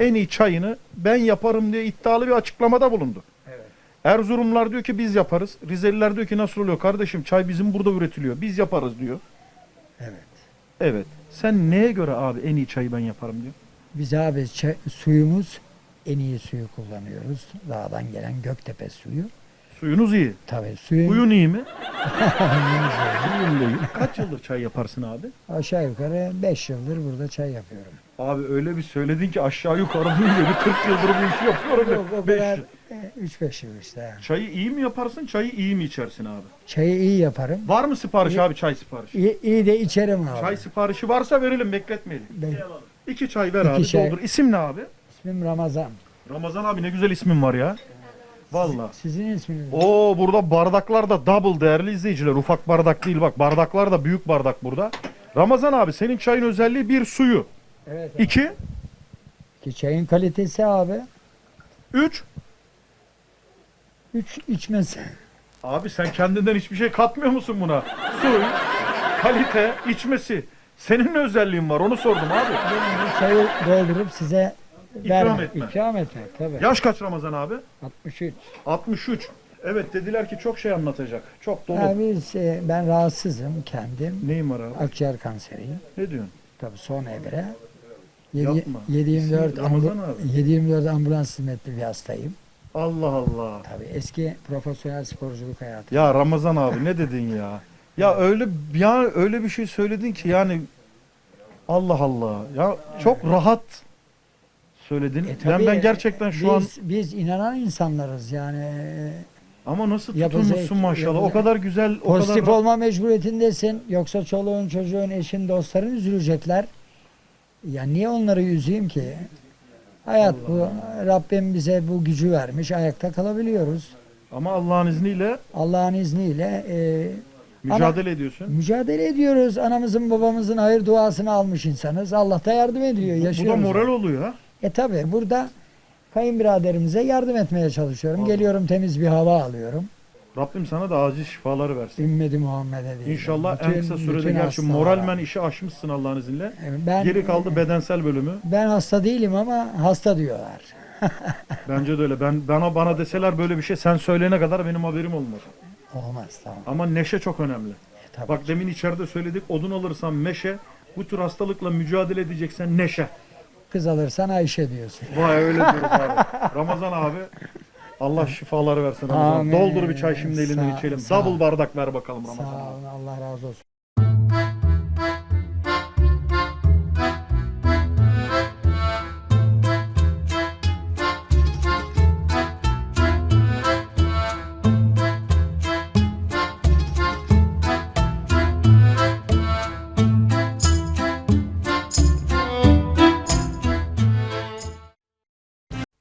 en iyi çayını ben yaparım diye iddialı bir açıklamada bulundu. Evet. Erzurumlar diyor ki biz yaparız. Rizeliler diyor ki nasıl oluyor kardeşim çay bizim burada üretiliyor. Biz yaparız diyor. Evet. Evet. Sen neye göre abi en iyi çayı ben yaparım diyor. Biz abi çay- suyumuz en iyi suyu kullanıyoruz. Dağdan gelen Göktepe suyu. Suyunuz iyi. Tabii suyun Suyun iyi mi? Kaç yıldır çay yaparsın abi? aşağı yukarı 5 yıldır burada çay yapıyorum. Abi öyle bir söyledin ki aşağı yukarı bir 40 yıldır bu işi yapıyorum. Yok, o Beş kadar yıl. 3-5 yıl işte. yani. Çayı iyi mi yaparsın, çayı iyi mi içersin abi? Çayı iyi yaparım. Var mı sipariş İyi. abi çay siparişi? İyi, iyi de içerim abi. Çay siparişi varsa verelim bekletmeyelim. Ben- İki çay ver İki abi çay. doldur. İsim ne abi? İsmim Ramazan. Ramazan abi ne güzel ismin var ya. Valla. Sizin isminiz? Oo burada bardaklar da double değerli izleyiciler. Ufak bardak değil bak bardaklar da büyük bardak burada. Ramazan abi senin çayın özelliği bir suyu. Evet. abi. İki, Ki çayın kalitesi abi. üç. 3 içmesi. Abi sen kendinden hiçbir şey katmıyor musun buna? Su, kalite, içmesi. Senin ne özelliğin var onu sordum abi. Benim bu çayı doldurup size İkram etmek. İkram etmek tabii. Yaş kaç Ramazan abi? 63. 63. Evet dediler ki çok şey anlatacak. Çok dolu. Ya biz, e, ben rahatsızım kendim. Neyim var abi? Akciğer kanseriyim. Ne diyorsun? Tabii son evre. Yapma. 724 İsmi Ramazan ambu- abi. 724 ambulans hizmetli bir hastayım. Allah Allah. Tabii eski profesyonel sporculuk hayatı. Ya Ramazan abi ne dedin ya? Ya öyle ya öyle bir şey söyledin ki yani Allah Allah. Ya çok rahat söyledin. E, ben tabii, ben gerçekten şu biz, an biz inanan insanlarız yani. e, ama nasıl tutulmuşsun maşallah. O kadar güzel, o Pozitif kadar olma mecburiyetindesin. Yoksa çoluğun, çocuğun, eşin, dostların üzülecekler. Ya niye onları üzeyim ki? Hayat bu. Rabbim bize bu gücü vermiş. Ayakta kalabiliyoruz. ama Allah'ın izniyle Allah'ın izniyle e, mücadele ediyorsun. mücadele ediyoruz. Anamızın babamızın hayır duasını almış insanız. Allah da yardım ediyor. Bu da Yaşıyoruz. moral oluyor ha. E tabi burada kayınbiraderimize yardım etmeye çalışıyorum. Vallahi. Geliyorum temiz bir hava alıyorum. Rabbim sana da acil şifaları versin. Ümmeti Muhammed'e değil. İnşallah en kısa sürede gerçi moralmen işi aşmışsın Allah'ın izniyle. ben, Geri kaldı bedensel bölümü. Ben hasta değilim ama hasta diyorlar. Bence de öyle. Ben bana bana deseler böyle bir şey sen söyleyene kadar benim haberim olmaz. Olmaz tamam. Ama neşe çok önemli. E, tabii. Bak demin içeride söyledik odun alırsan meşe, bu tür hastalıkla mücadele edeceksen neşe. Kız alırsan Ayşe diyorsun. Vay öyle diyoruz abi. Ramazan abi Allah şifaları versin Ramazan. Amin. Doldur bir çay şimdi elinden Sağ- içelim. sağ ol. Double bardak ver bakalım Ramazan. Sağ abi. olun Allah razı olsun.